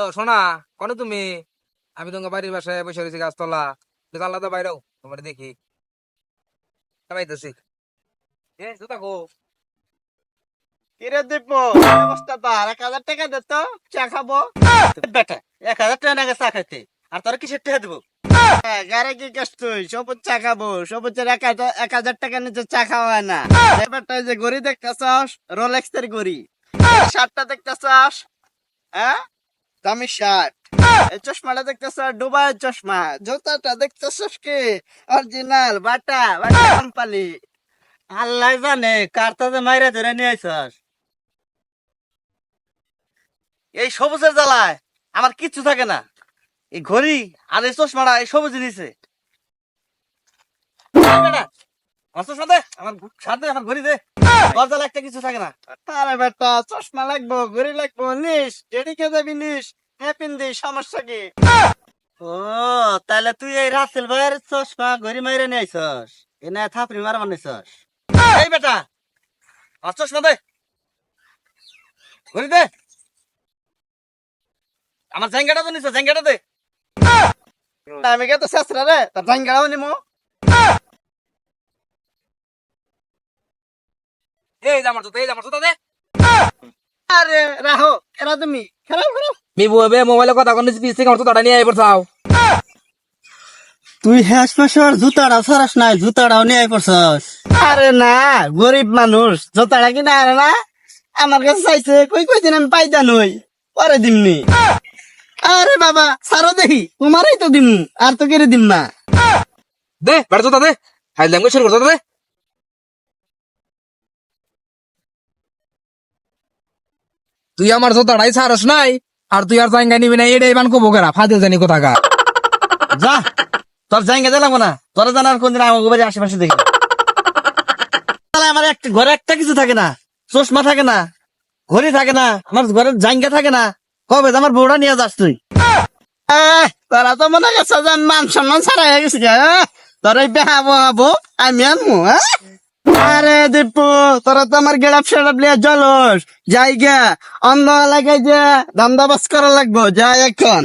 তো শোনা কোন তুমি? আমি তোমার বাড়ির বাসায় বসে রয়েছি গাছতলা। তুমি আলাদা বাইরেও, তোমার দেখি। চা খাব। তুই? সবুজ এক হাজার টাকা নিচে চা হয় না। যে গড়ি দেখতেছস রোলেক্স এর গড়ি শার্টটা দেখতেছস হ্যাঁ? দামি শার্ট। এই চশমাটা দেখতেছ? ডুবাই চশমা। জুতাটা দেখতেছস কি? অরিজিনাল বাটা বাটা কোম্পানি আল্লাহ জানে কারটাতে মাইরা ধরে নিয়ে আইসস এই সবুজের জ্বালায় আমার কিচ্ছু থাকে না। এই ঘড়ি আর এই চশমাটা এই সবুজ নিছে। আমার চশমা আমার সাথে আমার ঘড়ি দে। দরজালে একটা কিছু থাকে না। আরে বেটা চশমা লাগবো ঘড়ি লাগবো নিস যাবি নিস হ্যাপিন দি সমস্যা কি? ও তাহলে তুই এই রাসেল ভাইয়ের চশমা ঘড়ি মাইরে নিয়ে আইসস এনে থাপড়ি মারা বানাইছস এই বেটা আর চশমা দে। ঘড়ি দে। আমার জাঙ্গাটা তো নিছ জাঙ্গাটা দে। আমি কে তো শেষরা রে তার জাঙ্গাটাও নিমো। এই যে আমার জুতা এই যে আমার জুতা দে। আরে রাহো এরা তুমি। খেলাও খেলাও। মি বলবে মোবাইলে কথা কোন পিস থেকে আমার জুতাটা নিয়ে আই পড়ছাও তুই হ্যাস পাশর জুতাটা সরাস নাই জুতাটাও নিয়ে পড়ছস আরে না গরিব মানুষ জুতাটা কিনা আরে না? আমার কাছে চাইছে কই কই দিন আমি পাইতা নই পরে দিমনি আরে বাবা সারো দেখি তোমারই তো দিমু আর তো কেড়ে দিম না। দে বেটা জুতা দে। হাই ল্যাঙ্গুয়েজ শুরু করতে দে। তুই আমার জুতাটাই ছাড়স নাই, আর তুই আর জায়গা নিবি না, এটাই বান কবো কেরা ফাদিল জানি কোথাকা যা, তোর জায়গা দিলাম না, তোর জানার কোন দিন আমার বাড়ির আশেপাশে দেখি। আমার একটা ঘরে একটা কিছু থাকে না, চশমা থাকে না, ঘড়ি থাকে না, আমার ঘরের জায়গা থাকে না, কবে আমার বউটা নিয়ে যাস তুই। তোরা তো মনে যে মান সম্মান ছাড়া হয়ে গেছে গা? তোর এই বেহাবো হাবো, আমি আনব হ্যাঁ আরে দীপু, তোরা তো আমার গেড়াপ সেড়াপ লিয়ে জলস জায়গা অন্য এলাকায় যে ধান্দাবাস করা লাগবো যাই এখন।